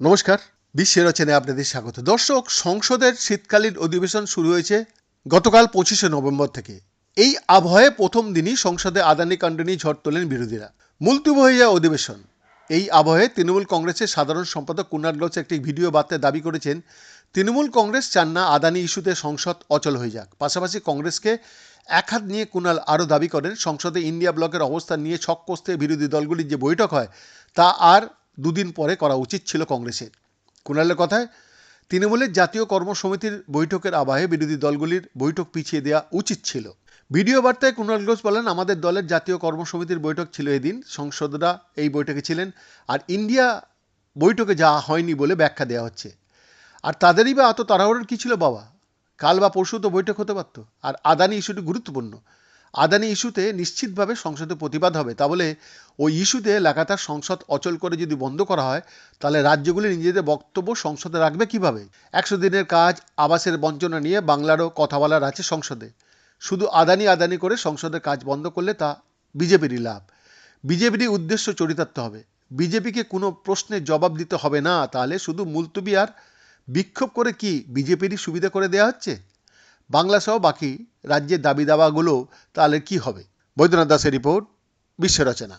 নমস্কার, বিশ্বের রচনায় আপনাদের স্বাগত। দর্শক, সংসদের শীতকালীন অধিবেশন শুরু হয়েছে গতকাল পঁচিশে নভেম্বর থেকে। এই আবহাওয়ায় প্রথম দিনই সংসদে আদানি কাণ্ড নিয়ে ঝড় তোলেন বিরোধীরা। মুলতুব হয়ে যায় অধিবেশন। এই আবহে তৃণমূল কংগ্রেসের সাধারণ সম্পাদক কুনার ঘোষ একটি ভিডিও বার্তায় দাবি করেছেন, তৃণমূল কংগ্রেস চান না আদানি ইস্যুতে সংসদ অচল হয়ে যাক। পাশাপাশি কংগ্রেসকে এক হাত নিয়ে কুনাল আরও দাবি করেন, সংসদে ইন্ডিয়া ব্লকের অবস্থান নিয়ে ছক কষতে বিরোধী দলগুলির যে বৈঠক হয়, তা আর দুদিন পরে করা উচিত ছিল কংগ্রেসের। কুণালের কথায়, তৃণমূলের জাতীয় কর্মসমিতির বৈঠকের আবাহে বিরোধী দলগুলির বৈঠক পিছিয়ে দেওয়া উচিত ছিল। ভিডিও বার্তায় কুণাল ঘোষ বলেন, আমাদের দলের জাতীয় কর্মসমিতির বৈঠক ছিল এদিন, সংসদরা এই বৈঠকে ছিলেন আর ইন্ডিয়া বৈঠকে যাওয়া হয়নি বলে ব্যাখ্যা দেওয়া হচ্ছে। আর তাদেরই বা এত তাড়াহুড়োর কী ছিল বাবা? কাল বা পরশু তো বৈঠক হতে পারতো। আর আদানি ইস্যুটি গুরুত্বপূর্ণ। আদানি ইস্যুতে নিশ্চিতভাবে সংসদে প্রতিবাদ হবে। তা বলে, ওই ইস্যুতে লাগাতার সংসদ অচল করে যদি বন্ধ করা হয়, তাহলে রাজ্যগুলি নিজেদের বক্তব্য সংসদে রাখবে কীভাবে? একশো দিনের কাজ, আবাসের বঞ্চনা নিয়ে বাংলারও কথা বলার আছে সংসদে। শুধু আদানি আদানি করে সংসদের কাজ বন্ধ করলে তা বিজেপিরই লাভ। বিজেপিরই উদ্দেশ্য চরিতার্থ হবে। বিজেপিকে কোনো প্রশ্নের জবাব দিতে হবে না, তাহলে শুধু মুলতুবি আর বিক্ষোভ করে কি বিজেপিরই সুবিধা করে দেওয়া হচ্ছে? বাংলা সহ বাকি রাজ্যের দাবি দাওয়াগুলো তাহলে কি হবে? বৈদ্যনাথ দাসের রিপোর্ট বিশ্ব রচনা।